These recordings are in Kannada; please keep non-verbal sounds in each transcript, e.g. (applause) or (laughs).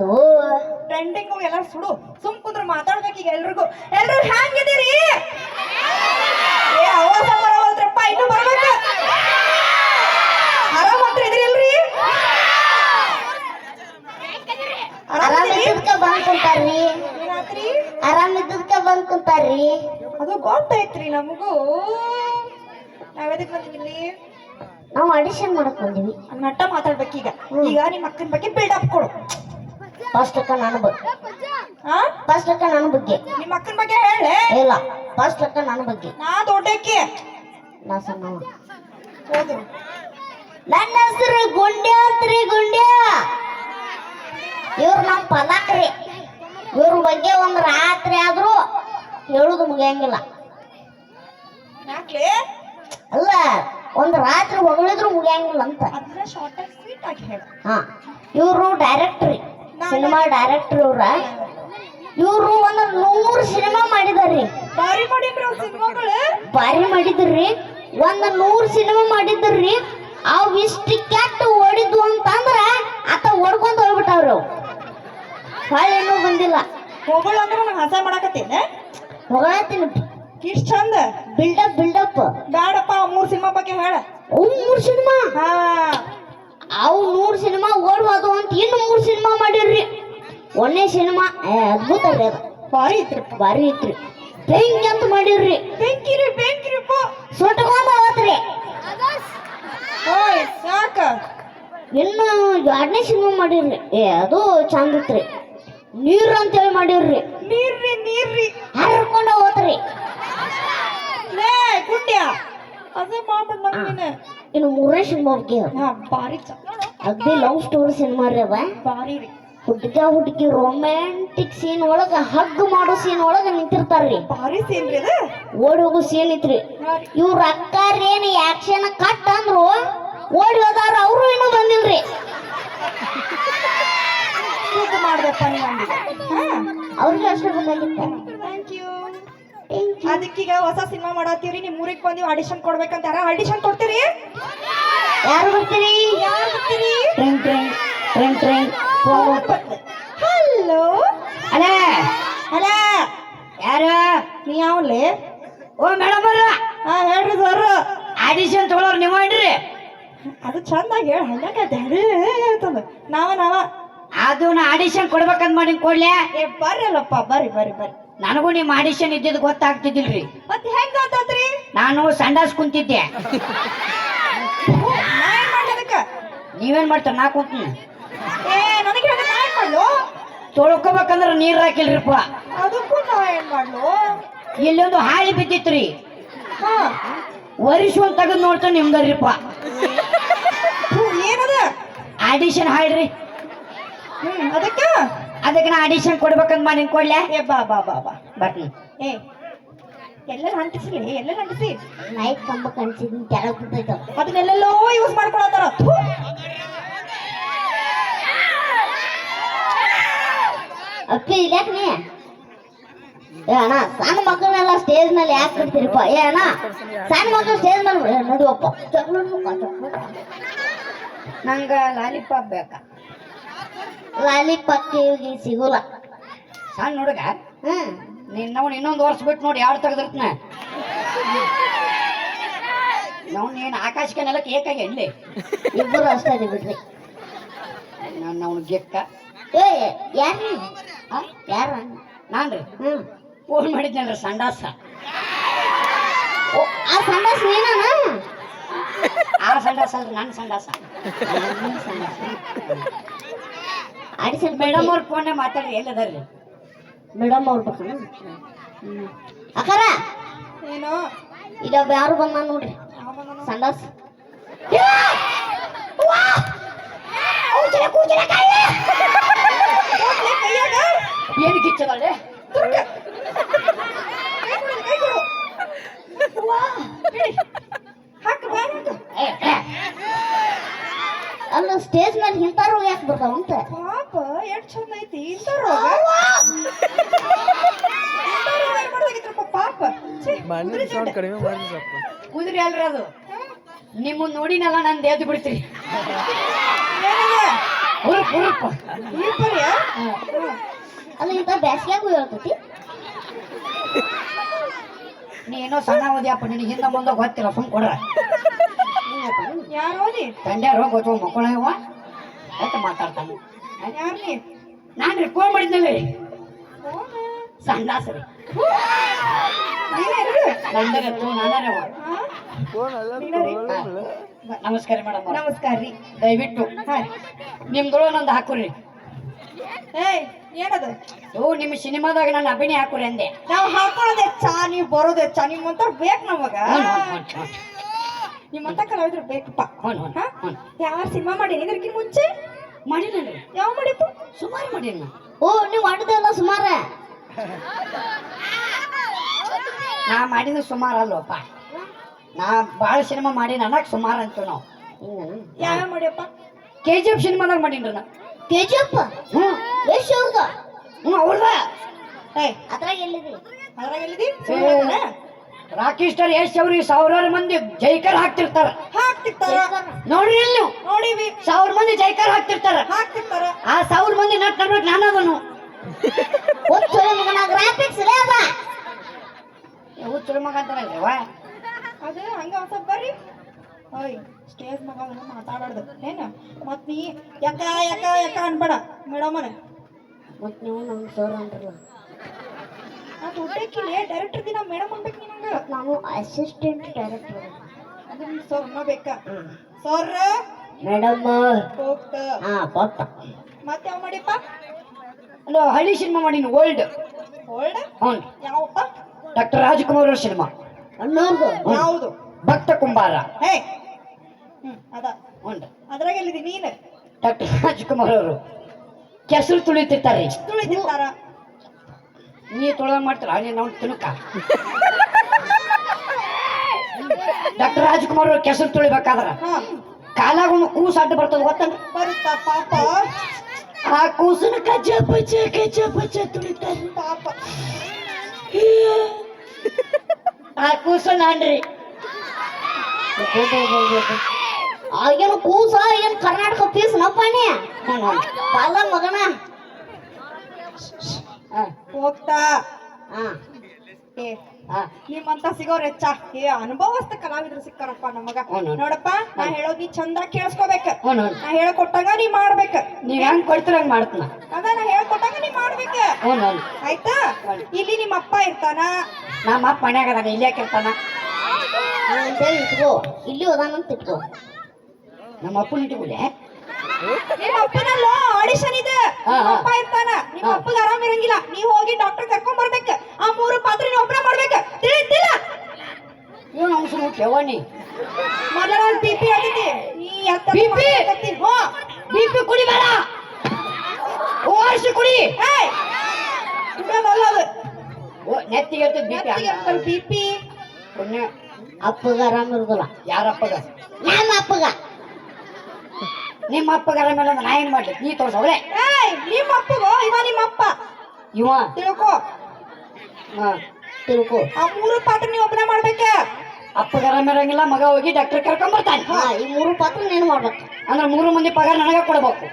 ಬೇಕದು ಟ್ರೆಂಡಿಂಗ್ ಎಲ್ಲರೂ ಸುಡು. ಸುಮ್ ಕುಂದ್ರ ಈಗ ಎಲ್ರಿಗೂ. ಎಲ್ರು ಹ್ಯಾಂಗಿದ್ದೀರಿ? ಏ ಅವಾಜ ಬರವಲ್ತ್ರಪ್ಪ ಇನ್ನು ಬರ್ಬೇಕ. ಆರಾಮ್ ಹತ್ರ ಇದ್ರಿಲ್ರಿ ಆರಾಮ್ ಆರಾಮಿದ್ದೀರಿ ಇದ್ದದ್ಕ ಬಂದ್ ಕುಂತಾರ್ರಿ. ಏನಾತ್ರಿ ಆರಾಮ್ ಇದ್ದದ್ಕ ಬಂದ್ ಕುಂತಾರ್ರಿ. ಅದು ಗೊತ್ತೈತ್ರಿ ನಮಗೂ. ನಾವೆದಕ್ ಬಂದಿವಿ ನಾವು ಆಡಿಷನ್ ಮಾಡಕ್ ಬಂದಿವಿ. ನಟ್ಟ ಮಾತಾಡ್ಬೇಕೀಗ. ಈಗ ನಿಮ್ಮ ಅಕ್ಕನ ಬಗ್ಗೆ ಬಿಲ್ಡಪ್ ಕೊಡು. ಫಸ್ಟ್ ಅಕ್ಕ ನನ್ನ ಬಗ್ಗೆ ಫಸ್ಟ್ ಅಕ್ಕ ನನ್ನ ಬಗ್ಗೆ ನಿಮ್ಮ ಅಕ್ಕನ ಬಗ್ಗೆ ಹೇಳಿ. ಇಲ್ಲ ಫಸ್ಟ್ ಅಕ್ಕ ನನ್ನ ಬಗ್ಗೆ ನಾ ದೊಡ್ಡಕ್ಕೆ. ನಾ ಸಣ್ಣವ. ನನ್ನ ಹೆಸರು ಗುಂಡ್ಯ ಅಂತ್ರಿ ಗುಂಡ್ಯ. ಇವ್ರು ನಮ್ಮ ಪಲಾಕ್ರಿ ಇವ್ರ ಬಗ್ಗೆ ಒಂದು ರಾತ್ರಿ ಆದ್ರೂ ಹೇಳುದು ಮುಗಿಯಂಗಿಲ್ಲ. ಅಲ್ಲ ಒಂದು ರಾತ್ರಿ ಹೊಗಳಿದ್ರು ಮುಗಿಯಂಗಿಲ್ಲ ಅಂತ. ಇವ್ರು ಡೈರೆಕ್ಟ್ರಿ ಸಿನಿಮಾ ಡೈರೆಕ್ಟರ್ ಇವ್ರ ಇವ್ರು ಒಂದ್ ನೂರು ಸಿನಿಮಾ ಮಾಡಿದಾರ್ರಿ. ಬಾರಿ ಮಾಡಿದ್ರು ಸಿನಿಮಾಗಳು. ಭಾರಿ ಮಾಡಿದ್ರಿ. ಒಂದ್ ನೂರ್ ಸಿನಿಮಾ ಮಾಡಿದ್ರಿ. ಅವ್ ಇಷ್ಟು ಕೆಟ್ಟ ಓಡಿದ್ವು ಅಂತಂದ್ರ ಆತ ಹೊಡ್ಕೊಂಡ್ ಹೋಗ್ಬಿಟ್ಟವ್ರು. ಹೊಳ್ಳಿ ಇನ್ನೂ ಬಂದಿಲ್ಲ. ಹೋಗಳು ಅಂದ್ರೆ ಹಸ ಮಾಡಕತ್ತೇನೆ. ಹೊಗಳತ್ತೀನಿ ಇಷ್ಟ ಚಂದ. ಬಿಲ್ಡಪ್ ಬಿಲ್ಡಪ್ ಬ್ಯಾಡಪ್ಪ ಆ ಮೂರ್ ಸಿನಿಮಾ ಬಗ್ಗೆ ಹೇಳ. ಅವು ಮೂರ್ ಸಿನಿಮಾ? ಹಾ. ಅವು ನೂರ್ ಸಿನಿಮಾ ಓಡ್ಬೋದು ಇನ್ನು ಮೂರ್ ಸಿನಿಮಾ ಮಾಡಿರ್ರಿ. ಒಂದೇ ಸಿನಿಮಾ ಅದ್ಭುತ ರೀ ಅದು. ಬಾರಿ ಐತ್ರಿಪ್ಪ ಭಾರಿ ಐತ್ರಿ. ಬೆಂಕಿ ಅಂತ ಮಾಡಿರ್ರಿ. ಸುಟ್ಕೊಂಡ್ ಹೋತ್ರಿ ಓಯ್ ಸಾಕ. ಇನ್ನು ಎರಡನೇ ಸಿನಿಮಾ ಮಾಡಿರ್ರಿ. ಏ ಅದು ಚಂದ ಇತ್ರಿ ನೀರು ಅಂತೇಳಿ ಮಾಡಿರ್ರಿ. ನೀರ್ರಿ ನೀರ್ರಿ. ಹರ್ಕೊಂಡ ಹೋತ್ರಿ. ಲೇ ಗುಂಡ್ಯ. ಅದೇ ಮಾಡ್ಬಿಡ್ ನೀನು ಇನ್ನು ಮೂರನೇ ಸಿನಿಮಾ ಬಗ್ಗೆ. ಬಾರಿ ಚಂದ. ಅಗ್ದಿ ಲವ್ ಸ್ಟೋರಿ ಸಿನಿಮಾ ರೀ ಅವ ಬಾರಿ ರೀ. ಹುಡುಗ ಹುಡುಗಿ ರೊಮ್ಯಾಂಟಿಕ್ ಸೀನ್ ಒಳಗ ಹಗ್ ಮಾಡೋ ಸೀನ್ ಒಳಗ ನಿಂತಿರ್ತಾರ್ರಿ. ಬಾರಿ ಸೀನ್ ರೀ ಅದು. ಓಡಿ ಹೋಗೋ ಸೀನ್ ಐತ್ರಿ. ಇವ್ರ ಅಕ್ಕಾರೇನು ಆಕ್ಷನ್ ಕಟ್ ಅಂದ್ರು ಓಡಿ ಹೋದಾರ ಅವರು ಇನ್ನೂ ಬಂದಿಲ್ರಿ. ಮಾಡ್ದಪ್ಪ ನೀವು ಅವ್ರಿಗೆ ಅಷ್ಟು ಯು ಅದಕ್ಕೀಗ ಹೊಸ ಸಿನಿಮಾ ಮಾಡತ್ತೀವ್ರಿ ನಿಮ್ ಊರಿಗೆ ಬಂದಿವಿ ಆಡಿಷನ್ ಕೊಡ್ಬೇಕಂತ. ಯಾರ ಆಡಿಷನ್ ಕೊಡ್ತೀರಿ? ಯಾರು ಬರ್ತೀರಿ? ಯಾರು ಬರ್ತೀರಿ? ಟ್ರೆಂಗ್ ಟ್ರೆಂಗ್ ಟ್ರೆಂಗ್ ಟ್ರೆಂಗ್ ಹಲೋ ಅಲ್ಲ ಅಲ? ಯಾರು? ನೀ ಯಾವನ್ಲಿ ಓ ಮೇಡಮ್ ಬರ್ರ ಹಾ ಹೇಳ್ರಿ ಸರ್ ಆಡಿಷನ್ ತಗೊಳೋರ್ ನೀವು ಹೇಳ್ರಿ ಅದು ಚಂದಾಗಿ ಹೇಳ ಹಂಗಾಗ ಅಂತಂದ. ನಾವ ನಾವ. ಅದು ನಾ ಆಡಿಷನ್ ಕೊಡ್ಬೇಕಂತ ಮಾಡಿ ಕೊಡ್ಲೆ. ಏ ಬರ್ರಲ್ಲಪ್ಪ ಬರ್ರಿ ಬರ್ರಿ ಬರ್ರಿ. ನನಗೂ ನಿಮ್ಮ ಆಡಿಷನ್ ಇದ್ದಿದ್ದು ಗೊತ್ತಾಗ್ತಿದ್ದಿಲ್ರಿ. ಮತ್ತೆ ಹೆಂಗ್ ಗೊತ್ತಾತ್ರಿ? ನಾನು ಸಂಡಾಸ್ ಕುಂತಿದ್ದೆ. ನೀವೇನ್ ಮಾಡ್ತಾರ? ನಾ ಕುಂತೀನಿ ಏ ನನಗೆ ಹೇಳ ನಾ ಏನ್ ಮಾಡ್ಲು? ತೊಳ್ಕೊಬೇಕಂದ್ರ ನೀರ್ ಹಾಕಿಲ್ರಿಪ್ಪ. ಅದಕ್ಕೂ ನಾ ಏನ್ ಮಾಡ್ಲು? ಇಲ್ಲೊಂದು ಹಾಳಿ ಬಿದ್ದಿತ್ರಿ. ಹಾ. ವರ್ಷ ಒಂದ್ ತೆಗೆದು ನೋಡ್ತಾ ನಿಮ್ದರ್ರಿಪ್ಪ ಥು, ಏನದ? ಆಡಿಷನ್ ಹಾಡ್ರಿ. ಹ್ಮ್ ಅದಕ್ಕ? ಅದಕ್ಕೆ ನಾ ಆಡಿಷನ್ ಕೊಡ್ಬೇಕಂತ ಮಾಡಿ ಕೊಡ್ಲೆ? ಏ ಬಾ ಬಾ ಬಾ ಬಾ. ಬರ್ತೀನಿ ಏ ಎಲ್ಲರೂ ಅಂಟಿಸ್ಲಿ ಎಲ್ಲರೂ ಅಂಟಿಸಿ. ನೈಟ್ ಕಂಬ ಕಣ್ಸಿದ್ ಕೆಳಗ್ ಬಿದ್ದೈತ ಅದನ್ನೆಲ್ಲೆಲ್ಲೋ ಯೂಸ್ ಮಾಡ್ಕೊಳತ್ತಾರ. ಅಪ್ಪಿ ಇದ್ಯಾಕ್ ನೀ? ಏ ಅಣ್ಣ ಸಣ್ಣ ಮಕ್ಕಳನ್ನೆಲ್ಲ ಸ್ಟೇಜ್ ಮೇಲೆ ಯಾಕೆ ಬಿಡ್ತೀರಿಪ್ಪ? ಏ ಅಣ್ಣ ಸಣ್ಣ ಮಕ್ಕಳು ಸ್ಟೇಜ್ ಮೇಲೆ ನೋಡುವಪ್ಪ. ನಂಗ ಲಾಲಿಪಾಪ್ ಬೇಕ? ಲಾಲಿಪಾಪ್ ಇವ್ರಿಗೆ ಸಿಗೋಲ್ಲ. ಸಣ್ಣ ಹುಡುಗ? ಹ್ಮ್. ನೀನ್ ನಾವು ಇನ್ನೊಂದು ವರ್ಷ ಬಿಟ್ಟು ನೋಡಿ ಯಾರು ತೆಗೆದಿರ್ತನ? ನಾವು ನೀನು ಆಕಾಶಕ್ಕೆ ನೆಲಕ್ಕೆ ಏಕಾಗಿ ಎಲ್ಲಿ? ಇಬ್ಬರು ಅಷ್ಟೇ ಇದೆ ಬಿಡ್ರಿ. ನಾನು ಅವನು ಗೆಕ್ಕ. ಏ ಯಾರು ಯಾರ? ನಾನ್ರಿ? ಹ್ಮ್. ಫೋನ್ ಮಾಡಿದ್ನಲ್ರಿ ಸಂಡಾಸ. ಆ ಸಂಡಾಸ ನೀನನ? ಆ ಸಂಡಾಸ ಅಲ್ರಿ ನನ್ನ ಸಂಡಾಸ. ಆಡಿಷನ್ ಮೇಡಮ್ ಅವ್ರ ಫೋನ್ನೇ ಮಾತಾಡ್ರಿ ಎಲ್ಲದಾರ್ರಿ? ಮೇಡಮ್ ಅವ್ರ ಬೇಕನ ಅಕ್ಕಾರ! ಏನೋ? ಇದೊಬ್ಬ ಯಾರು ಬಂದ ನೋಡ್ರಿ? ಸಂಡಾಸ್. ಏನು ಕಿಚ್ಚದಳ್ಳೆ ತುರ್ಕ. ಅಲ್ಲ ಸ್ಟೇಜ್ ಮೇಲೆ ರೋಗ ಯಾಕೆ ಬರ್ತಾವಂತ? ಪಾಪ ಎಷ್ಟು ಚಂದ ಐತಿ ಇಂಥ ರೋಗ? ಪಾಪ? ಛೀ, ಮಣ್ಣಿನ ಸೌಂಡ್. ಕಡಿಮೆ ಮಾಡಿ ಸ್ವಲ್ಪ. ಕುದುರೆ ಅಲ್ರಿ ಅದು. ನಿಮ್ಮ ನೋಡಿನಲ್ಲ ನಂದು ಎದ್ದು ಬಿಡ್ತೀರಿ. ಏನಿದೆ ಹುರುಪ್ ಅಲ್ಲ ಇಂಥ ಬ್ಯಾಸ್ಗ್ಯಾಗೂ ಹೇಳ್ತೈತಿ ನೀ ಏನೋ ಸಣ್ಣ ಓದಿಯಪ್ಪ ನಿನಗೆ ಹಿಂದೆ ಮುಂದೆ ಗೊತ್ತಿಲ್ಲ ಸುಮ್ ಕೊಡ್ರ. ಯಾರು ಓದಿ ತಂಡ್ಯಾರ ಹೋಗಿ ಗೊತ್ತು ಮಕ್ಕಳವ ಅಂತ ಮಾತಾಡ್ತಾನೆ ಯಾರು ನೀ? ನಾನು ಮಾಡಿದ್ನಲ್ಲ. ಸಂಡಾಸರಿ ನೀನೇ ನಂದರೆ ತೂ ನಾನರವ ನೀನೇ ನಮಸ್ಕಾರ ಮೇಡಮ್ ನಮಸ್ಕಾರ ರೀ. ದಯವಿಟ್ಟು. ನಿಮ್ದು ನಂದು ಹಾಕುರಿ. ಏಯ್ ಏನದು? ಓ ನಿಮ್ಮ ಸಿನಿಮಾದಾಗ ನನ್ನ ಅಭಿನಯ ಹಾಕುರಿ ಅಂದೆ. ನಾವು ಹಾಕೊಳ್ಳೋದೆ ಚಾ ನೀವು ಬರೋದೆ ಚಾ. ನಿಮ್ಮಂತ ಬೇಕು ನಮಗ. ನಿಮ್ಮಂತ ಕಲಾವಿದ್ರು ಬೇಕಪ್ಪ? ಯಾವ ಸಿನಿಮಾ ಮಾಡೀನಿ? ಇದಕ್ಕಿಂತ ಮುಂಚೆ? ಮಾಡಿನಲ್ರಿ ಯಾವ ಮಾಡಿಪ್ಪ ಸುಮಾರು ಮಾಡೀನಿ ಓ ನೀವು ಮಾಡಿದಲ್ಲ ಸುಮಾರ? ನಾ ಮಾಡಿದ ಸುಮಾರು ಅಲ್ವಪ್ಪ ನಾ ಭಾಳ ಸಿನಿಮಾ ಮಾಡಿ ನನಗೆ ಸುಮಾರು ಅಂತೀವಿ ನಾವು. ಯಾವ ಮಾಡಿಯಪ್ಪ? ಕೆ ಜಿ ಎಫ್ ಸಿನಿಮಾದಾಗ ಮಾಡೀನಿ ನಾ ಕೆ ಜಿ ಎಫ್ ಹ್ಞೂ. ಎಷ್ಟು ಅವ್ರದ? ಹ್ಞೂ ಅವ್ರದ. ಏಯ್. ಅದ್ರಾಗ ಎಲ್ಲಿದೆ? ಅದ್ರಾಗ ಎಲ್ಲಿದಿ? ಏ. ರಾಕೇಶ್ ಸ್ಟಾರ್ ಯಶ್ ಅವ್ರಿ ಸಾವಿರಾರು ಮಂದಿ ಜೈಕರ್ ಹಾಕ್ತಿರ್ತಾರ. ಹಾಕ್ತಿರ್ತಾರ. ನೋಡಿ ಇಲ್ಲಿ ನೋಡಿವಿ ಸಾವಿರ ಮಂದಿ ಜೈಕರ್ ಹಾಕ್ತಿರ್ತಾರ. ಹಾಕ್ತಿರ್ತಾರ. ಆ ಸಾವಿರ ಮಂದಿ ನಟ್ ನಡ್ಬೇಕು ನಾನು ಅದನು ಚಲೋ ಮಗನ ಗ್ರಾಫಿಕ್ಸ್ ರೇ ಅದ. ಹುಚ್ಚುಳ ಮಗ ಅಂತಾರಲ್ರಿ ವಾ ಅದು ಹಂಗ ಸ್ವಲ್ಪ ಬರ್ರಿ. ಓಯ್ ಸ್ಟೇಜ್ ಮಗ ಮಾತಾಡಾಡ್ದು ಏನ? ಮತ್ ನೀ ಯಾಕ ಯಾಕ ಯಾಕ ಅನ್ಬೇಡ. ಮೇಡಮ್ ಮತ್ ನೀವು ನಮ್ ಸರ್ ಅಂದ್ರಲ್ಲ. ಅದು ಹುಟ್ಟಕ್ಕಿಲ್ಲ ಡೈರೆಕ್ಟರ್ ದಿನ ಮೇಡಮ್ ಅನ್ಬೇಕು ನಿನಗೆ ನಾನು ಅಸಿಸ್ಟೆಂಟ್ ಡೈರೆಕ್ಟರ್ ಅದು ಸರ್ ಬೇಕ? ಸರ್? ಮೇಡಮ್. ಹೋಗ್ತ. ಹಾ ಪಟ್ಟ ಮತ್ತೆ ಯಾವ ಮಾಡಿಪ್ಪ? ಅಲ್ಲ ಹಳ್ಳಿ ಸಿನಿಮಾ ಮಾಡೀನಿ ಓಲ್ಡ್ ಓಲ್ಡ್ ಹ್ಞೂ. ಯಾವಪ್ಪ? ಡಾಕ್ಟರ್ ರಾಜ್ಕುಮಾರ್ ಅವ್ರ ಸಿನಿಮಾ ಅನ್ನೋದು ಯಾವುದು? ಭಕ್ತ ಕುಂಬಾರ. ಹೇ. ಹ್ಞೂ ಅದ. ಹ್ಞೂ. ಅದ್ರಾಗ ನೀನು? ಡಾಕ್ಟರ್ ರಾಜ್ಕುಮಾರ್ ಅವರು. ಕೆಸರು ತುಳಿತಿರ್ತಾರೆ. ತುಳಿತಿರ್ತಾರ. ನೀ ತೊಳ ಮಾಡ್ತಾರ? ನೀನು ಅವ್ನು ತಿನ್ಕ ಡಾಕ್ಟರ್ ರಾಜ್ಕುಮಾರ್ ಅವ್ರ ಕೆಸರು ತೊಳಿಬೇಕಾದ್ರ ಕಾಲಾಗ ಒಂದು ಕೂಸು ಅಡ್ಡ ಬರ್ತದ ಗೊತ್ತಂತ ಬರುತ್ತಾ ಪಾಪ? ಆ ಕೂಸನ ಕಜ್ಜ ಪಚ್ಚ ಕಜ್ಜ ಪಚ್ಚ ತುಳಿತಾರೆ. ಪಾಪ ಆ ಕೂಸ ನಾನ್ರಿ ಆಗೇನು ಕೂಸ ಏನ್ ಕರ್ನಾಟಕ ಪೀಸ್ ನಪ್ಪಾಣಿ ಕಾಲ ಮಗನ. ಹೋಗ್ತಾ. ನಿಮ್ಮಂತ ಸಿಗೋರ್ ಹೆಚ್ಚ. ಏ ಅನುಭವಸ್ಥ ಕಲಾವಿದ್ರು ಸಿಕ್ಕಾರಪ್ಪ ನಮಗ. ನೋಡಪ್ಪ ನಾ ಹೇಳೋದ್ ನೀ ಚಂದ ಕೇಳಿಸ್ಕೋಬೇಕ. ನಾ ಹೇಳ್ಕೊಟ್ಟಂಗ ನೀ ಮಾಡ್ಬೇಕ. ನೀವ್ ಹೆಂಗ್ ಕೊಡ್ತೀರ ಹಂಗೆ ಮಾಡ್ತೀನ. ಅದ ನಾ ಹೇಳ್ಕೊಟ್ಟಂಗ ನೀ ಮಾಡ್ಬೇಕ. ಆಯ್ತಾ? ಇಲ್ಲಿ ನಿಮ್ಮ ಅಪ್ಪ ಇರ್ತಾನ. ನಮ್ಮ ಅಪ್ಪ ಮನ್ಯಾಗ ಅದಾನ ಇಲ್ಲಿ ಯಾಕೆ ಇರ್ತಾನ. ಇಟ್ಕೋ. ಇಲ್ಲಿ ಹೋದಾನಂತ ಇಟ್ಕೋ. ನಮ್ಮ ಅಪ್ಪನ ಇಟ್ಕೊಳ್ಳೆ ನಿಮ್ಮ ಅಪ್ಪನಲ್ಲ ಆಡಿಷನ್ ಇದೆ. ನಿಮ್ಮ ಅಪ್ಪ ಇರ್ತಾನ. ನಿಮ್ಮ. ಅಪ್ಪಗ ಆರಾಮ್ ಇರಂಗಿಲ್ಲ. ನೀವ್ ಹೋಗಿ ಡಾಕ್ಟರ್ ಕರ್ಕೊಂಡ್ ಬರ್ಬೇಕ. ಆ ಮೂರು ಪಾತ್ರೆ ನೀವು ಒಬ್ಬನೇ ಮಾಡ್ಬೇಕು. ತಿಳಿತಿಲ್ಲ ಇವನು ಅಂಶ ಕೆವಣಿ ಮೊದಲ ಬಿ ಪಿ ಆಗೈತಿ. ನೀ ಎತ್ತ ಬಿಪಿ ಹೋ. ಬಿ ಪಿ ಕುಡಿಬೇಡ ಓ ಆರ್ ಕುಡಿ. ಏಯ್. ಕುಡಿಯೋದಲ್ಲ ಅದು. ಓ ನೆತ್ತಿಗೆ ಇರ್ತದೆ ಬಿಪಿ ಬಿ ಪಿ. ಅಪ್ಪಗೆ ಅಪ್ಪಗ ಆರಾಮ್ ಇರುದಿಲ್ಲ. ಯಾರಪ್ಪಗ? ನಮ್ಮ ಅಪ್ಪಗ. ನಿಮ್ಮ ಅಪ್ಪಗಾರ ಮೇಲೆ ನಾ ಏನ್ ಮಾಡ್ಲಿ? ನೀ ತೋರ್ಸವ್ರೆ ಏಯ್ ನಿಮ್ಮ ಅಪ್ಪಗೋ ಇವ ನಿಮ್ಮ ಅಪ್ಪ ಇವ? ತಿಳ್ಕೊ. ಹಾ. ತಿಳ್ಕೊ. ಆ ಮೂರು ಪಾತ್ರೆ ನೀವು ಒಬ್ಬನೇ ಮಾಡ್ಬೇಕ? ಅಪ್ಪಗಾರ ಮೇಲಂಗಿಲ್ಲ ಮಗ ಹೋಗಿ ಡಾಕ್ಟರ್ ಕರ್ಕೊಂಡ್ ಬರ್ತಾನೆ. ಹಾ ಈ ಮೂರು ಪಾತ್ರ ನೀನು ಮಾಡ್ಬೇಕು. ಅಂದ್ರೆ ಮೂರು ಮಂದಿ ಪಗಾರ ನನಗೆ ಕೊಡ್ಬೇಕು.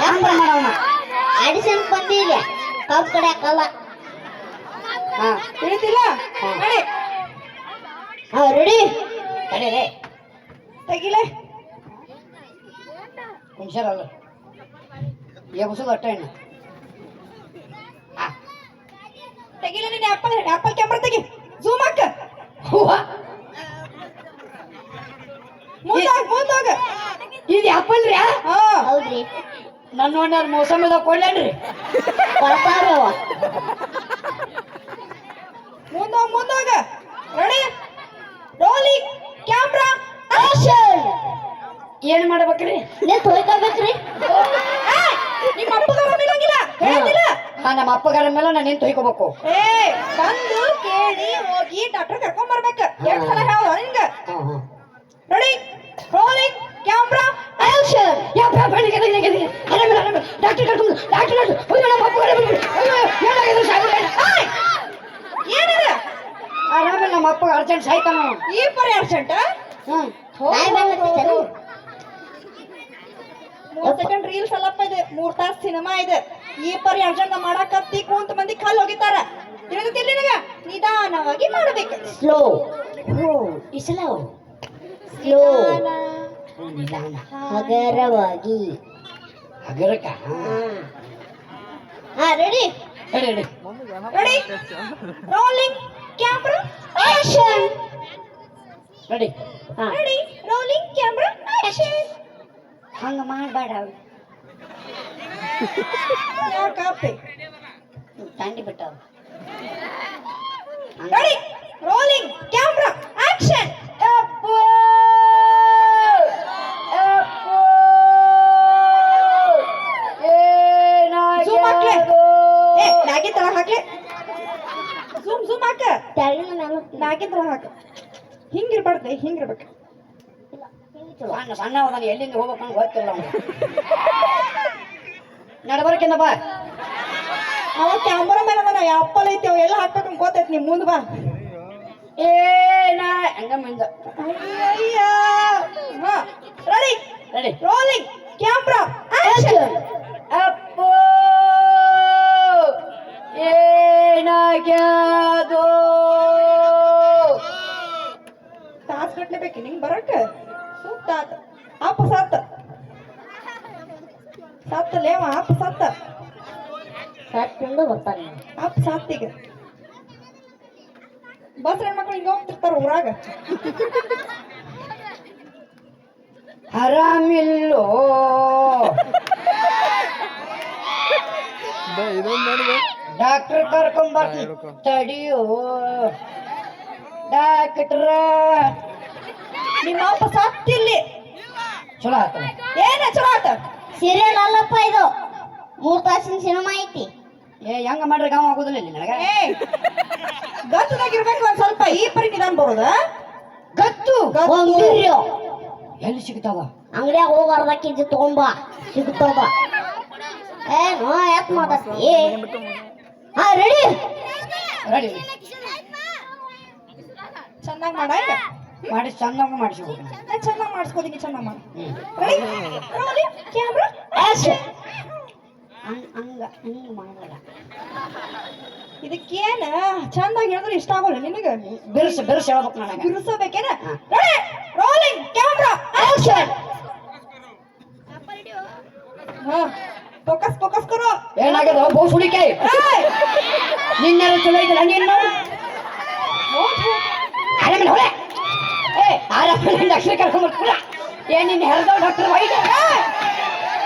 ಹಂಗ ಮಾಡವನ ಆಡಿಷನ್ ಬಂದಿದೆ ಕಬ್ಬು ಕಡೆ ಹಾಕಲ್ಲ. ಹಾ. ತಿಳಿತಿಲ್ಲ? ರೆಡಿ ಹಾ. ರೆಡಿ ತಡಿ ರೇ ತೆಗಿಲೆ. ಹುಷಾರಲ್ಲ. ಎಬ್ಸೋದು ಅಟ್ಟ ಇನ್ನು ತೆಗಿಲ ನೀನು ಆ್ಯಪಲ್ ಆಪಲ್ ಕ್ಯಾಮ್ರಾ ತೆಗಿ. ಝೂಮ್ ಹಾಕ. ಮುಂದೋಗ ಮುಂದೋಗ ಇದು ಆಪಲ್ರಿ ಹಾ. ಹೌದ್ರಿ. ನನ್ನ ನೋಡ್ಯಾರ ಮೋಸಂಬಿದ ಕೊಡ್ಲೇನ್ರಿ. ಬರ್ತಾವ್ರಿ ಅವ ಮುಂದೋಗ ಮುಂದೋಗ ರೆಡಿ ರೋಲಿಂಗ್ ಕ್ಯಾಮ್ರಾ ಆಕ್ಷನ್ ಏನ್ ಮಾಡ್ಬೇಕ್ರಿ? ನೀ ತೊಯ್ಕೋಬೇಕ್ರಿ ನಿಮ್ಮ ಅಪ್ಪಗ ಆರಾಮಿರಂಗಿಲ್ಲ ಹೇಳ್ತಿಲ್ಲ ಹಾ. ನಮ್ಮ ಅಪ್ಪಗಾರ ಮೇಲೆ ನಾನು ನಿಂತು ತೊಯ್ಕೋಬೇಕು? ಏ ಬಂದು ಕೇಳಿ ಹೋಗಿ ಡಾಕ್ಟರ್ ಕರ್ಕೊಂಡ್ ಬರ್ಬೇಕ. ಎರಡ್ ಸಲ ಹೇಳ ನಿಂಗ? ಹಾ ಹಾ. Ready rolling camera action doctor ಕರ್ಕೊಂಡು ಡಾಕ್ಟರ್ ಡಾಕ್ಟರ್ ನಮ್ಮ ಅಪ್ಪಗಾರ ಏನಾಗಿದೆ ಸಾಕು. ಏನಿದೆ? ಆರಾಮ ನಮ್ಮ ಅಪ್ಪಗೆ ಅರ್ಜೆಂಟ್ ಸಾಯ್ತಾನ. ಈ ಪರಿ ಅರ್ಜೆಂಟ್ ಹ್ಮ್. ಬಂದಿರ್ತೇನೆ ಮೂರ್ ಸೆಕೆಂಡ್ ರೀಲ್ಸ್ ಅಲ್ಲಪ್ಪ ಇದೆ. ಮೂರ್ ತಾಸ್ ಸಿನಿಮಾ ಇದೆ. ಈ ಪರಿ ಅರ್ಜೆಂಟ್ ಮಾಡಕತ್ತಿ ಕುಂತ ಮಂದಿ ಕಾಲ್ ಹೋಗಿತಾರ ತಿಳಿದಿಲ್ಲ ನಿನಗ? ನಿಧಾನವಾಗಿ ಮಾಡಬೇಕು. ಸ್ಲೋ ಓ ಇಸ್ಲೋ ಸ್ಲೋ ಹಗರವಾಗಿ. ಹಗರಕ ಹಾ. ರೆಡಿ ಹೇಳಿ ready rolling camera action ready ಹಾ. ರೆಡಿ ರೋಲಿಂಗ್ ಕ್ಯಾಮ್ರಾ ಆಕ್ಷನ್ ಹಂಗ ಮಾಡಬೇಡ ಯಾಕಪ್ಪೆ ತಂಡಿ ಬಿಟ್ಟವ ready rolling camera action Zoom ಹಾಕ್ಲೆ. ಏ ನಾಗಿ ತರ ಹಾಕ್ಲೆ. ಜೂಮ್ ಜೂಮ್ ಹಾಕ. ತೆಳಗಿನ ಮೇಲೆ ಮ್ಯಾಗಿ ತರ ಹಾಕ. ಹಿಂಗಿರ್ಬಾರ್ದು ಹಿಂಗಿರ್ಬೇಕು. ಸಣ್ಣ ಸಣ್ಣ ಅವನ ಎಲ್ಲಿಂದ ಹೋಗ್ಬೇಕಂತ ಗೊತ್ತಿಲ್ಲ ಅವನು ನಡಬರ್ಕಿಂದ ಬಾ. ಅವ ಅಂಬರ ಮೇಲೆ ಅವನ ಅಪ್ಪಲ ಐತಿ ಅವ ಎಲ್ಲ ಅಂತ ಗೊತ್ತೈತಿ ನಿಮ್ ಮುಂದೆ ಬಾ. ಏನ ಹಂಗ ಮುಂದ. Ready ready rolling camera action ಅಪ್ಪೋ. ಏನಾಗ್ಯಾದೋ ತಾಸ್ ಗಟ್ಲೆ ಬೇಕು ಬರಕ್ಕೆ? ಬರಕ ಸೂಕ್ತ ಅಂತ. ಅಪ್ಪ ಸತ್ತ. ಸತ್ತಲೇವ ಅಪ್ಪ ಸತ್ತ. ಸತ್ತಿಂದ ಬರ್ತಾನೆ ಅಪ್ಪ ಸತ್ತೀಗ. ಬಸ್ ಹೆಣ್ಮಕ್ಳು ಹಿಂಗ ಹೋಗ್ತಿರ್ತಾರ ಊರಾಗ. ಆರಾಮಿಲ್ಲೋ ಡಾಕ್ಟರ್ ಕರ್ಕೊಂಡ್ ಬರ್ತೀನಿ. ತಡಿಯೋ. ಡಾಕ್ಟ್ರ. ನಿಮ್ಮ ಅಪ್ಪ ಸತ್ತಿಲ್ಲಿ ಚಲೋ ಆತ ಏನ ಚಲೋ ಆತ ಸೀರಿಯಲ್ ಅಲ್ಲಪ್ಪ ಇದು. ಮೂರ್ ತಾಸಿನ ಸಿನಿಮಾ ಐತಿ. ಏ ಹೆಂಗ ಮಾಡ್ರಿ ಗಾವ ಆಗುದಿಲ್ಲ ಇಲ್ಲಿ ನನಗ ಗತ್ತದಾಗಿರ್ಬೇಕು ಒಂದ್ ಸ್ವಲ್ಪ. ಈ ಪರಿ ನಿಧಾನ ಬರೋದ? ಗತ್ತು ಎಲ್ಲಿ ಸಿಗ್ತಾವ? ಅಂಗಡಿಯಾಗ ಹೋಗಿ ಅರ್ಧ ಕೆಜಿ ತಗೊಂಬ ಸಿಗ್ತಾವ ಏನು ಯಾಕೆ ಮಾತಾಡ್ತಿ? ಹಾ ರೆಡಿ ರೆಡಿ ಚೆನ್ನಾಗಿ ಮಾಡ ಮಾಡಿ ಚಂದ ಮಾಡಿಸ್ಬೇಕು ಚಂದ ಮಾಡಿಸ್ಕೋದಿಕ್ಕೆ ಚಂದ ಮಾಡಿ. ಕ್ಯಾಮ್ರಾ ಹಂಗ ಹಿಂಗ ಮಾಡಲ್ಲ ಇದಕ್ಕೇನ ಚಂದಾಗಿ ಹೇಳಿದ್ರೆ ಇಷ್ಟ ಆಗೋಲ್ಲ ನಿಮಗೆ ಬಿರುಸು ಬಿರುಸು ಹೇಳ್ಬೇಕು ನಾನು ಬಿರುಸಬೇಕೇನ? ರೋಲಿಂಗ್ ಕ್ಯಾಮ್ರಾ ಆಕ್ಷನ್ ಹಾ. ಫೋಕಸ್ ಫೋಕಸ್ ಕರು. ಏನಾಗಿದೆ ಬಹು ಸುಳಿಕೆ! ನಿನ್ನೆಲ್ಲ ಚಲೋ ಐತಲ್ಲ ನೀನು ನೋಡ್. ಹೋಗ್. ಆರಾಮಿಲ್ಲ ಹೊಳೆ. ಏ ಆರಾಮಿಲ್ಲ ಅಕ್ಷರ ಕರ್ಕೊಂಡ್ ಬರ್ತೀರ? ಏ ನಿನ್ನ ಡಾಕ್ಟರ್ ಬೈ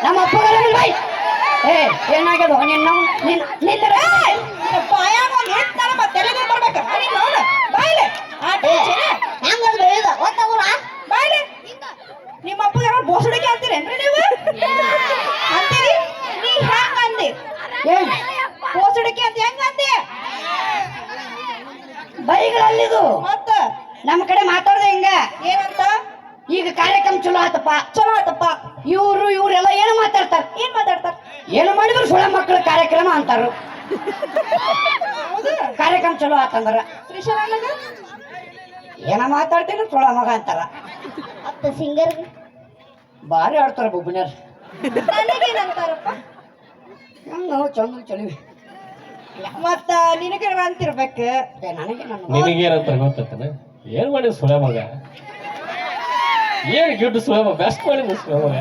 ನಮ್ಮ ಅಪ್ಪಗಾರ ಬೈ ಏ ಏನಾಗ್ಯದ? ನಿನ್ನ ನಿನ್ನ! ನಿನ್ನ ಬಾಯಾಗ ಒಂದ್ ಹೇಳ್ತಾನ ಮತ್ತೆ ತಲೆಗೆ ಬರ್ಬೇಕ. ನೀನ್ ಬಾಯ್ಲೆ. ಆ ಟೆನ್ಷನ್ ಹೆಂಗ ಬೆಳೆದ ಗೊತ್ತಾಗಲ್ಲ ಬಾಯ್ಲೆ ನಿಮ್ಮ ಅಪ್ಪ ಯಾರೋ ಬೋಸಡಿಕೆ ಅಂತೀರೇನ್ರಿ ನೀವು ಅಂತೀರಿ ನೀ ಹೆಂಗ್ ಅಂದಿ ಏನ್ ಬೋಸಡಿಕೆ ಅಂತ ಹೆಂಗ್ ಅಂದಿ ಬೈಗಳಲ್ಲಿದು ಮತ್ತ ನಮ್ಮ ಕಡೆ ಮಾತಾಡ್ದೆ ಹಿಂಗ ಏನಂತ ಈಗ ಕಾರ್ಯಕ್ರಮ ಚಲೋ ಆತಪ್ಪ ಚಲೋ ಆತಪ್ಪ ಇವ್ರು ಇವ್ರೆಲ್ಲ ಏನು ಮಾತಾಡ್ತಾರ ಏನ್ ಮಾತಾಡ್ತಾರ ಏನು ಮಾಡಿದ್ರು ಸುಳ ಮಕ್ಕಳ ಕಾರ್ಯಕ್ರಮ ಅಂತಾರ ಹೌದು ಕಾರ್ಯಕ್ರಮ ಚಲೋ ಆತಂದ್ರ ಏನ ಮಾತಾಡ್ತೀನಿ ಸುಳ ಮಗ ಅಂತಾರ ಅತ್ತ ಸಿಂಗರ್ ಭಾರಿ ಆಡ್ತಾರ ಬುಬ್ಬಿನರ್ ನನಗೇನಂತಾರಪ್ಪ ನಾವು ಚಂದ ಚಳಿವಿ. ಮತ್ತ ನಿನಗೆ ಅಂತಿರ್ಬೇಕು? ಏ, ನನಗೆ ನಿನಗೇನಂತ ಗೊತ್ತೈತನ? ಏನ್ ಮಾಡಿದ ಸುಳೆ ಮಗ? ಏನ್ ಗಿಡ್ಡು ಸುಳೆ ಮಗ? ಬೆಸ್ಟ್ ಮಾಡಿ ಸುಳೆ ಮಗ.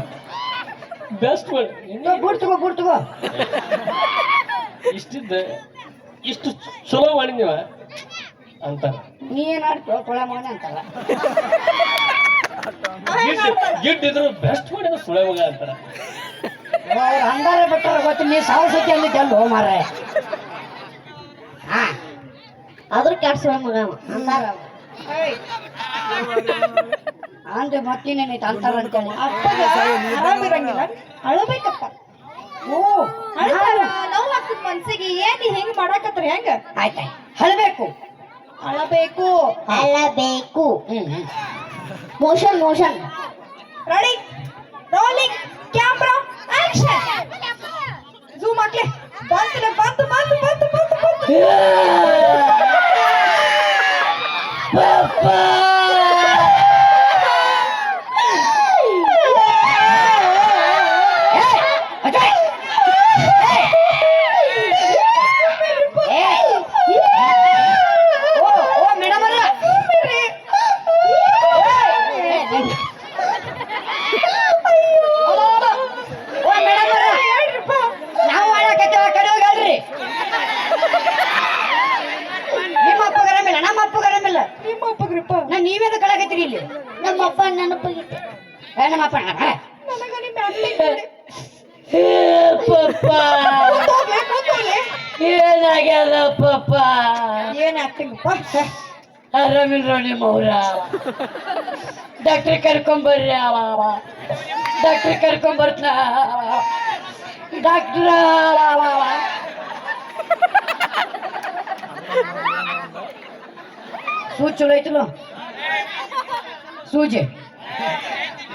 ಬೆಸ್ಟ್ ಮಾಡಿ ಬೂಟ್ ತಗೋ ಇಷ್ಟಿದ್ದ ಇಷ್ಟು ಚಲೋ ಮಾಡಿದ್ಯವ ಅಂತಾರ. ನೀ ಏನ್ ಆಡ್ತೀವ ಸುಳ ಮಗನೇ ಅಂತಾರ ಗಿಡ್ ಇದ್ರು ಬೆಸ್ಟ್ ಮಾಡಿದ ಸುಳೆ ಮಗ ಅಂತಾರ. ಅವ್ರು ಹಂಗಾರ ಬಿಟ್ಟಾರ ಗೊತ್ತು ನೀ ಸಾವು ಸತಿ ಗೆಲ್ಲು ಅಲ್ಲೋ ಮಾರ್ರೆ? ಹಾ. ಅದ್ರ ಸುಳೆ ಮಗ. ಅಂತಾರ ಅಂದ್ರೆ ಮತ್ತೇನೇನೈತೆ ಅಂತಾರ ಅಂತೇಳಿ ಅಪ್ಪಗೆ ಆರಾಮಿರಂಗಿಲ್ಲ ಅಳಬೇಕಪ್ಪ. ಓ ಅಳ್ತಾರ? ನೋವಾಗ್ತದ ಮನ್ಸಿಗೆ. ಏನ್ ಹೆಂಗ್ ಮಾಡಾಕತ್ರ ಹೆಂಗ? ಆಯ್ತಾಯ್ತು ಹಳಬೇಕು ಅಳಬೇಕು. ಅಳಬೇಕು. Motion motion ready rolling camera action zoom ಹಾಕ್ಲೆ. ಬಂತು ಬಂತು ಬಂತು ಬಂತು ಬಂತು ಬಂತು. ಆರಾಮಿಲ್ರ ನಿಮ್ಮ ಅವ್ರ ಡಾಕ್ಟ್ರ್ ಕರ್ಕೊಂಬರ್ರಿ ಅವ ಡಾಕ್ಟ್ರ್ ಕರ್ಕೊಂಬರ್ತ ಡಾಕ್ಟ್ರ ಸೂಜಿ ಚಲೋ ಐತಿಲ್ಲ ಸೂಜಿ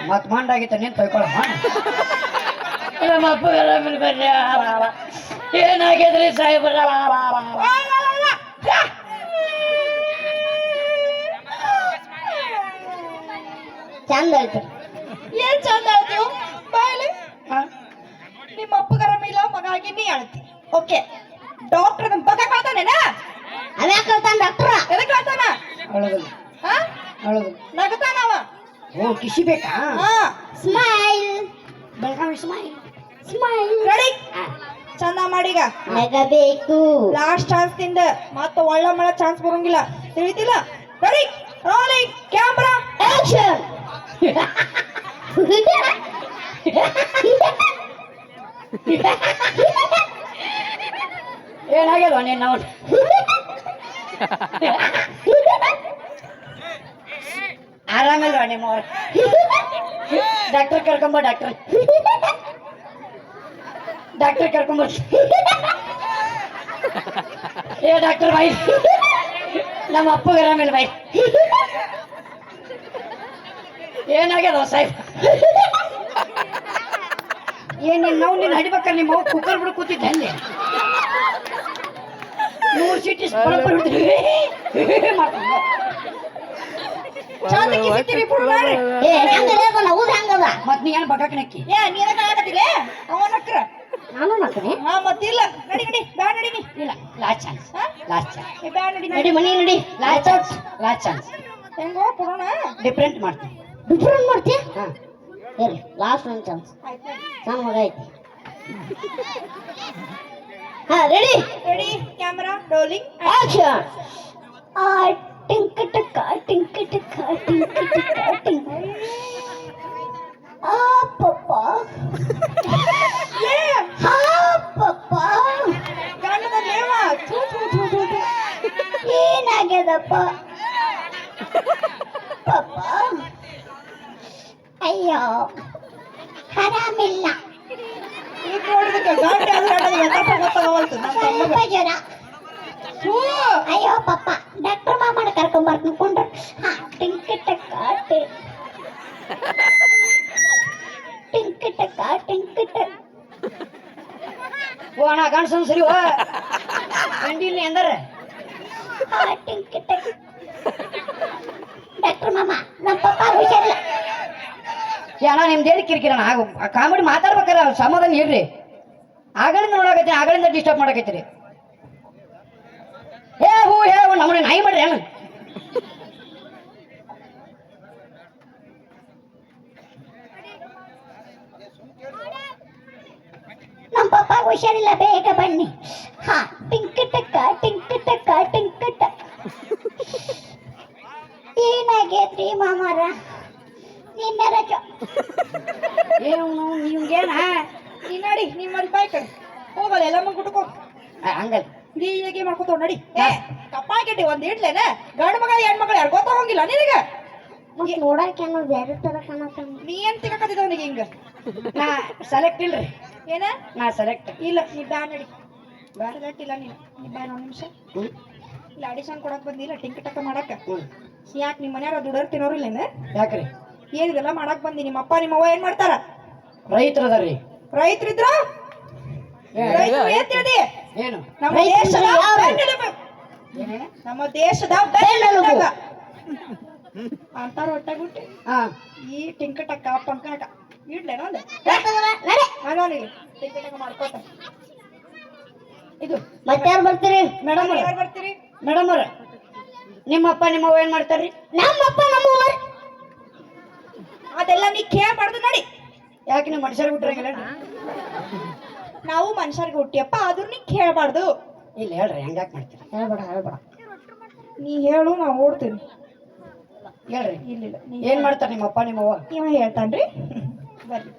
ಮತ್ ಮಂಡಾಗಿತ್ತ ನೀನ್ ತೊಯ್ಕೊಳಮ್ಮ ನಮ್ಮ ಅಪ್ಪ ಆರಾಮಿಲ್ ಬರ್ರಿ ಅವ. ಏನಾಗ್ಯದ್ರಿ ಸಾಹೇಬ್ರ ಚಂದ ಆಯ್ತು ಏನ್ ಚಂದ ಆಯ್ತು ಬಾಯಲ್ಲಿ ನಿಮ್ಮ ಅಪ್ಪಗರ ಇಲ್ಲ ಮಗ ಆಗಿ ನೀ ಹೇಳ್ತಿ ಓಕೆ. ಡಾಕ್ಟರ್ ನಮ್ ಪಕ್ಕ ಕಳ್ತಾನೇನ ಅವ್ಯಾಕ ಹೇಳ್ತಾನ ಡಾಕ್ಟ್ರ ಎದಕ್ ಕಳ್ತಾನ ಅಳಗಲ್ಲ ಹಾ? ಅಳಗಲ್ಲ ನಗತಾನವ ಓ ಕಿಶಿ ಬೇಕಾ? ಹಾ. Smile Belagavi smile smile ready ಚಂದ ಮಾಡೀಗ ನಗಬೇಕು. ಲಾಸ್ಟ್ ಚಾನ್ಸ್ ತಿಂದ. ಮತ್ತ ಒಳ್ಳೆ ಮಳೆ ಚಾನ್ಸ್ ಬರಂಗಿಲ್ಲ. ತಿಳಿತಿಲ್ಲ? ರೆಡಿ ರೋಲಿಂಗ್ ಕ್ಯಾಮ್ರಾ ಆಕ್ಷನ್ ಏನಾಗ್ಯದ ನೀನು ನಾವು ಆರಾಮಿಲ್ಲ ನಿಮ್ಮ ಅವ್ರ? ಡಾಕ್ಟರ್ ಕರ್ಕೊಂಬ, ಡಾಕ್ಟರ್. ಡಾಕ್ಟರ್ ಕರ್ಕೊಂಬ. ಏ, ಡಾಕ್ಟರ್ ಬಾಯ್. ನಮ್ಮ ಅಪ್ಪಗೆ ಆರಾಮಿಲ್ಲ ಬಾಯ್. ಏನಾಗ್ಯದ ಸಾಹೇಬ್? ಏನ್ ನಾವು ನೀನು ಹಡಿಬೇಕಲ್ಲ ನಿಮ್ಮ ಅವ್ವ? ಕುಕ್ಕರ್ ಬಿಡು ಕೂತಿದ್ದೆ ಅಲ್ಲಿ. ಮೂರು ಸಿಟಿ ಮತ್ ನೀ ಏನ್ ನಕ್ಕಿ ಏ ನೀನ ಅವನ ನಾನು ನಕ್ಕನೆ ಹಾ ಮತ್ತಿಲ್ಲ ನಡಿ ನಡಿ ಬ್ಯಾಡ ನಡಿ ನೀ. ಇಲ್ಲ ಲಾಸ್ಟ್ ಚಾನ್ಸ್ ಲಾಸ್ಟ್ ಚಾನ್ಸ್ ಬ್ಯಾಡ ನಡಿ ನಡಿ. ಮನಿ ನಡಿ. ಲಾಸ್ಟ್ ಚಾನ್ಸ್ ಲಾಸ್ಟ್ ಚಾನ್ಸ್ ಹೆಂಗೋ ಡಿಫ್ರೆಂಟ್ ಮಾಡ್ತೀನಿ. ಡಿಫ್ರೆಂಟ್ ಮಾಡ್ತಿ ಹಾ. ಇರ್ಲಿ ಲಾಸ್ಟ್ ಒಂದು ಚಾನ್ಸ್ ಸಣ್ಣ ಮಗ ಐತಿ. ಹಾ ready ready camera rolling action ಆ ಟಿಂಕ ಟಕ ಟಿಂಕ ಟಕ ಟಿಂಕ ಟಕ ಟಿಂಕ ಆ ಪಪ್ಪ. ಏ ಆ ಪಪ್ಪ. ಗಂಡದ ಲೇವ ಥೂ ಥೂ ಥೂ ಥೂ ಥು. ಏನಾಗ್ಯದಪ್ಪ? ಪಪ್ಪ ಅಯ್ಯೋ ಆರಾಮಿಲ್ಲ ಈಗ ನೋಡಿದಕ್ಕೆ ಗಂಡ ಎಲ್ಲ ವ್ಯತ್ಯಾಸ ಗೊತ್ತಾಗವಲ್ತು ನಮ್ಮ ತಮ್ಮಗ ಸ್ವಲ್ಪ ಜ್ವರ ಥು, ಅಯ್ಯೋ ಪಪ್ಪ ಡಾಕ್ಟರ್ ಮಾಮನ ಕರ್ಕೊಂಡ್ ಬರ್ಕೊಂಡ್ರು ಹಾ ಟಿಂಕ ಟಕ್ಕ ಟಿ- ಟಿಂಕ ಟಕ್ಕ ಟಿಂಕ ಟಕ್ ಓ ಅಣ್ಣ ಗಂಡ್ಸನ್ ಸರಿ ಓ ಗಂಡಿಲ್ಲ ಎಂದರೆ ಹಾ ಟಿಂಕ ಟಕ್ ಡಾಕ್ಟರ್ ಮಾಮ ನಮ್ಮ ಪಪ್ಪ ಹುಷಾರಿಲ್ಲ ಏ ಅಣ್ಣ, ನಿಮ್ದು ಏನು ಅಣ್ಣ? ಆಗು ಕಾಮಿಡಿ ಮಾತಾಡ್ಬೇಕಾರ ಸಮಾಧಾನ ಇರ್ರಿ. ಆಗಳಿಂದ ನೋಡಕತ್ತೀನಿ ಆಗಳಿಂದ ಡಿಸ್ಟರ್ಬ್ ಮಾಡಕತ್ತೀರಿ. ಏ, ಹೂ, ಹೇ ನಮ್ಮನೆ ನಾಯಿ ಮಾಡ್ರಿ, ಅಣ್ಣ. ನಮ್ಮ ಪಪ್ಪ ಹುಷಾರಿಲ್ಲ, ಬೇಗ ಬನ್ನಿ. ಹಾ ಟಿಂಕ ಟಕ್ಕ ಟಿಂಕ ಟಕ್ಕ ಟಿಂಕ ಟಕ್ ಏನಾಗೈತ್ರಿ ಮಾಮಾರ? ನಿನ್ನೆ ರಜ (laughs) ಏನು ನಿಮ್ಗೇನ? ನೀ ನಡಿ ನೀ ಮರಿ ಬಾಯ್ ಕಡೆ ಹೋಗಲ್ಲ ಎಲ್ಲ ಮುಂಗ್ ಗುಟ್ಕೋ ಹಂಗಲ್ಲ. ಹೇಗೆ ಮಾಡ್ಕೊತಾವ್ ನಡಿ. ಕೆಟ್ಟಿ ಒಂದ್ ಇಡ್ಲೇನ. ಗಂಡ ಮಗ ಹೆಣ್ ಮಗಳು ಎಳ್ಕೊತ ಹೋಗಿಲ್ಲ ನಿನಗ. ಮತ್ ನೋಡಕ್ಕೇನೋ ಬೇರೆ ತರ ಕಾಣತ್ತ. ನೀ ಏನ್ ತಿಕ್ಕತ್ತಿದ್ದ ಅವನಿಗೆ ಹಿಂಗ? ನಾ ಸೆಲೆಕ್ಟ್ ಇಲ್ರಿ. ಏನ? ನಾ ಸೆಲೆಕ್ಟ್ ಇಲ್ಲ ನೀ ಬ್ಯಾ ನಡಿ. ಬ್ಯಾಡ ಇಲ್ಲ ನೀನು. ನೀ ಬ್ಯಾ ಒಂದ್ ನಿಮಿಷ. ಇಲ್ಲ ಅಡಿಷನ್ ಕೊಡಕ್ ಬಂದಿಲ್ಲ ಟಿಂಕ್ ಟಕ್ಕ ಮಾಡಕ್ಕ. ಯಾಕೆ ನಿಮ್ಮ ಮನ್ಯಾರ ದುಡರ್ ತಿನ್ನೋರಿಲ್ಲೇನ ಯಾಕ್ರಿ? ಏನಿದೆಲ್ಲ ಮಾಡಕ್ ಬಂದಿ. ನಿಮ್ಮ ಅಪ್ಪ ನಿಮ್ಮ ಅವ್ವ ಏನ್ ಮಾಡ್ತಾರ? ರೈತರು ಅದಾರ್ರಿ ರೈತರಿದ್ರ ರೈತರು ಏನ್ ತಿಳ್ದಿ? ಏನು? ನಮ್ಮ ದೇಶದ? ಬೆನ್ನೆಲುಬು. ನಮ್ಮ ದೇಶದ ಬೆನ್ನೆಲುಬು. ಅಂತಾರ ಹೊಟ್ಟೆ ಗುಟ್ಟಿ. ಹಾ. ಈ ಟಿಂಕಟಕ್ಕ ಪಂಕಟ ಇಡ್ಲೇನೋ ನಡೆ. ಅನೋನಿಲ್ಲ ಟಿಂಕಟಕ ಮಾಡ್ಕೋತ. ಇದು ಮತ್ತೆ ಯಾರು ಬರ್ತೀರಿ? ಮೇಡಮ್ ಯಾರು ಬರ್ತೀರಿ? ಮೇಡಮ್ ಅವ್ರ. ನಿಮ್ಮಪ್ಪ ನಿಮ್ಮವ್ವ ಏನ್ ಮಾಡ್ತಾರ್ರಿ? ನಮ್ಮಪ್ಪ ನಮ್ಮವ್ವ ಅದೆಲ್ಲ ನೀ ಕೇಳ್ಬಾರ್ದು ನಡಿ. ಯಾಕೆ ನೀವು ಮನುಷ್ಯರಿಗೆ ಹುಟ್ಟಿರಂಗಿಲ್ಲ (laughs) ನಾವು ಮನುಷ್ಯರಿಗೆ ಹುಟ್ಟಿಯಪ್ಪ ಆದ್ರೂ ನೀ ಕೇಳಬಾರ್ದು ಇಲ್ಲ ಹೇಳ್ರಿ ಹೆಂಗ್ಯಾಕೆ ಮಾಡ್ತೀರಿ? ಹೇಳ್ಬೇಡ ಹೇಳ್ಬೇಡ. ನೀ ಹೇಳು ನಾ ಓಡ್ತೀನಿ. ಹೇಳ್ರಿ. ಇಲ್ಲ ನೀ ಏನ್ ಮಾಡ್ತಾರ ನಿಮ್ಮಪ್ಪ ನಿಮ್ಮವ್ವ? ಇವ ಹೇಳ್ತಾನ್ರಿ. ಬರ್ರಿ.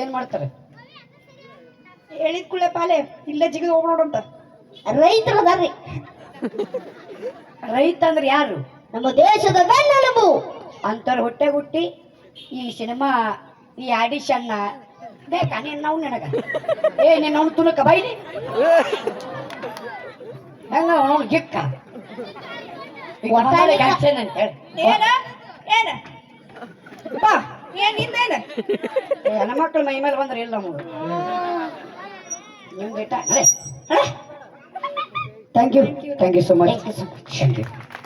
ಏನ್ ಮಾಡ್ತಾರೆ? ಹೇಳಿದ ಕೂಡಲೇ ಪಾಲೆ ಇಲ್ಲ ಜಿಗಿದು ಹೋಗ್ಬಿಡೋಣಂತ ರೈತರು ಅದಾರ್ರಿ. (laughs) ರೈತ ಅಂದ್ರೆ ಯಾರು? ನಮ್ಮ ದೇಶದ ಬೆನ್ನೆಲುಬು. ಅಂತರ ಹೊಟ್ಟೆ ಹುಟ್ಟಿ ಈ ಸಿನಿಮಾ ಈ ಆಡಿಷನ್ನ ಬೇಕಾ? ನೀನು ನಾವು ನಿನಗ. ಏ ನಿನ್ನ ಅವ್ನು ತುನಕ ಬೈಲಿ? ಹೆಂಗ ಅವನು ಹಾಕ್ಸೇನೆ ಅಂತ ಹೇಳಿ. ಏನ? ಬಾ. ಏನ್ ನಿಂದೇನ ಏ, ಹೆಣ್ಮಕ್ಳು ಮೈ ಮೇಲೆ ಬಂದ್ರೆ ಇಲ್ಲ ನಮಗೆ ನಿಮ್ಗೆ thank you thank you so much. Thank you